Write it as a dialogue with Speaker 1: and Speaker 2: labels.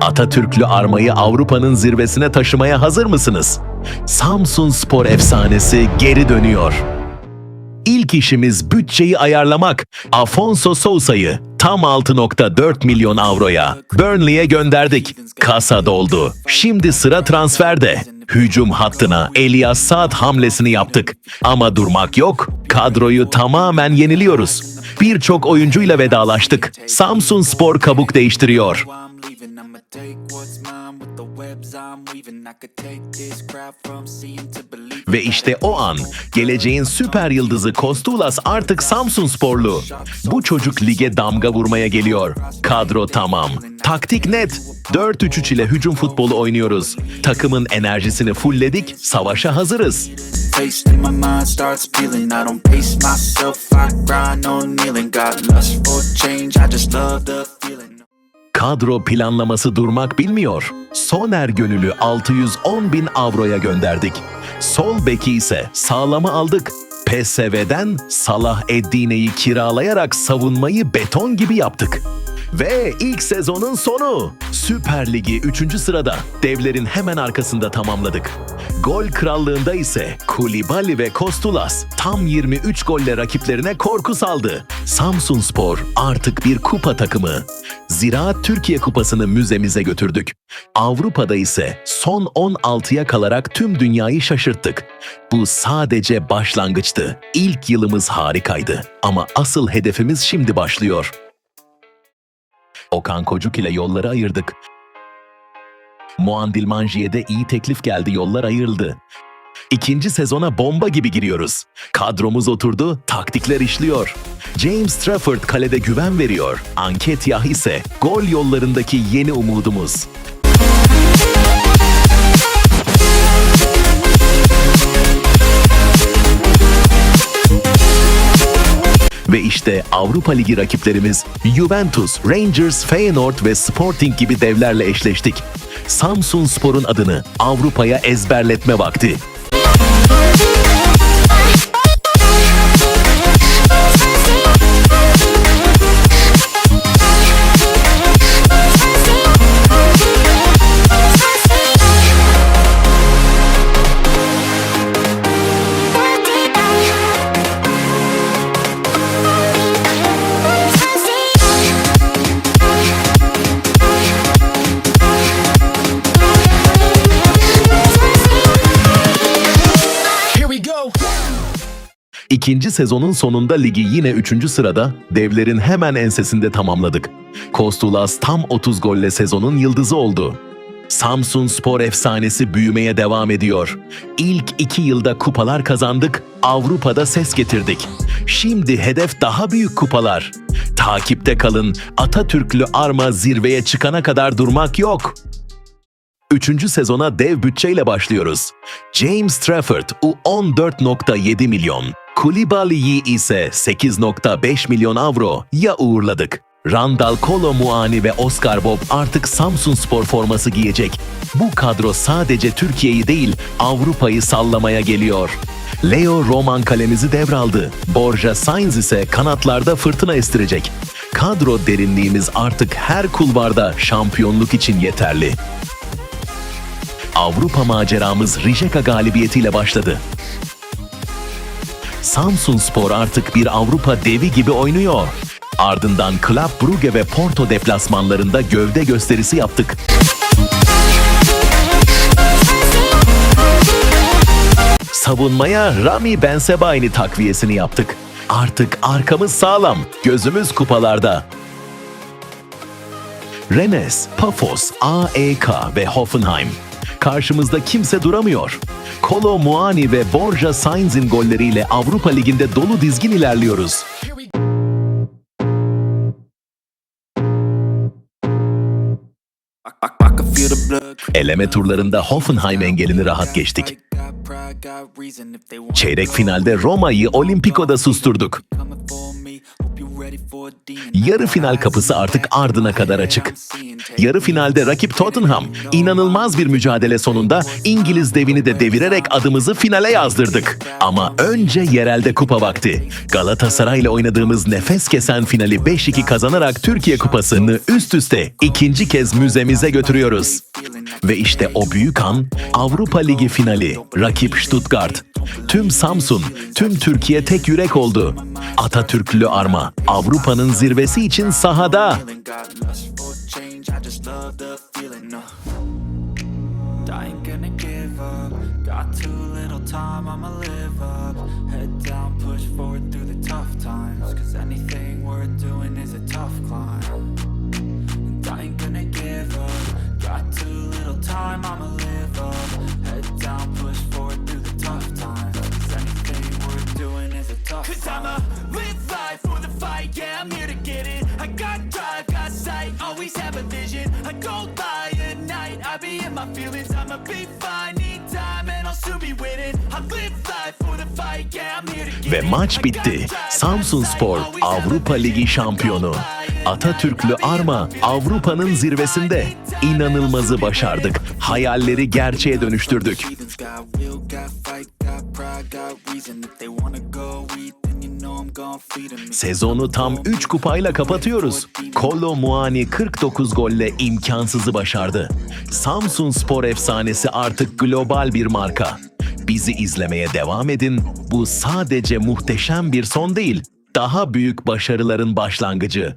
Speaker 1: Atatürklü armayı Avrupa'nın zirvesine taşımaya hazır mısınız? Samsun Spor efsanesi geri dönüyor. İlk işimiz bütçeyi ayarlamak. Afonso Sousa'yı tam 6.4 milyon avroya Burnley'e gönderdik. Kasa doldu. Şimdi sıra transferde. Hücum hattına Elias Saad hamlesini yaptık. Ama durmak yok. Kadroyu tamamen yeniliyoruz. Birçok oyuncuyla vedalaştık. Samsun Spor kabuk değiştiriyor. Ve işte o an geleceğin süper yıldızı Kostulas artık Samsun sporlu. Bu çocuk lige damga vurmaya geliyor. Kadro tamam. Taktik net. 4-3-3 ile hücum futbolu oynuyoruz. Takımın enerjisini fullledik, savaşa hazırız. Kadro planlaması durmak bilmiyor. Soner Gönül'ü 610 bin avroya gönderdik. Sol beki ise sağlama aldık. PSV'den Salah Eddine'yi kiralayarak savunmayı beton gibi yaptık. Ve ilk sezonun sonu. Süper Ligi 3. sırada devlerin hemen arkasında tamamladık. Gol krallığında ise Kulibali ve Kostulas tam 23 golle rakiplerine korku saldı. Samsun Spor artık bir kupa takımı. Ziraat Türkiye Kupası'nı müzemize götürdük. Avrupa'da ise son 16'ya kalarak tüm dünyayı şaşırttık. Bu sadece başlangıçtı. İlk yılımız harikaydı ama asıl hedefimiz şimdi başlıyor. Okan Kocuk ile yolları ayırdık. Muandil Manji'ye iyi teklif geldi, yollar ayrıldı. İkinci sezona bomba gibi giriyoruz. Kadromuz oturdu, taktikler işliyor. James Trafford kalede güven veriyor. Anket Yah ise gol yollarındaki yeni umudumuz. Ve işte Avrupa Ligi rakiplerimiz Juventus, Rangers, Feyenoord ve Sporting gibi devlerle eşleştik. Samsun Spor'un adını Avrupa'ya ezberletme vakti. İkinci sezonun sonunda ligi yine 3. sırada devlerin hemen ensesinde tamamladık. Kostulas tam 30 golle sezonun yıldızı oldu. Samsun Spor efsanesi büyümeye devam ediyor. İlk iki yılda kupalar kazandık, Avrupa'da ses getirdik. Şimdi hedef daha büyük kupalar. Takipte kalın, Atatürklü Arma zirveye çıkana kadar durmak yok. Üçüncü sezona dev bütçeyle başlıyoruz. James Trafford U 14.7 milyon, Koulibaly'yi ise 8.5 milyon avro ya uğurladık. Randall Kolo Muani ve Oscar Bob artık Samsun Spor forması giyecek. Bu kadro sadece Türkiye'yi değil Avrupa'yı sallamaya geliyor. Leo Roman kalemizi devraldı. Borja Sainz ise kanatlarda fırtına estirecek. Kadro derinliğimiz artık her kulvarda şampiyonluk için yeterli. Avrupa maceramız Rijeka galibiyetiyle başladı. Samsun Spor artık bir Avrupa devi gibi oynuyor. Ardından Club Brugge ve Porto deplasmanlarında gövde gösterisi yaptık. Savunmaya Rami Bensebaini takviyesini yaptık. Artık arkamız sağlam, gözümüz kupalarda. Rennes, Pafos, AEK ve Hoffenheim. Karşımızda kimse duramıyor. Kolo Muani ve Borja Sainz'in golleriyle Avrupa Ligi'nde dolu dizgin ilerliyoruz. Eleme turlarında Hoffenheim engelini rahat geçtik. Çeyrek finalde Roma'yı Olimpiko'da susturduk. Yarı final kapısı artık ardına kadar açık. Yarı finalde rakip Tottenham inanılmaz bir mücadele sonunda İngiliz devini de devirerek adımızı finale yazdırdık. Ama önce yerelde kupa vakti. Galatasaray ile oynadığımız nefes kesen finali 5-2 kazanarak Türkiye Kupası'nı üst üste ikinci kez müzemize götürüyoruz. Ve işte o büyük an Avrupa Ligi finali. Rakip Stuttgart. Tüm Samsun, tüm Türkiye tek yürek oldu. Atatürklü arma Avrupa'nın zirvesi için sahada.
Speaker 2: Cause anything.
Speaker 3: My feelings. I'ma be fine, need time, and I'll soon be winning. I live life for the fight, yeah, I'm here to get
Speaker 1: Ve maç bitti. Samsun Spor Avrupa. Ligi şampiyonu. Atatürklü arma Avrupa'nın zirvesinde. İnanılmazı başardık. Hayalleri gerçeğe dönüştürdük. Sezonu tam 3 kupayla kapatıyoruz. Kolo Muani 49 golle imkansızı başardı. Samsun Spor efsanesi artık global bir marka. Bizi izlemeye devam edin. Bu sadece muhteşem bir son değil, daha büyük başarıların başlangıcı.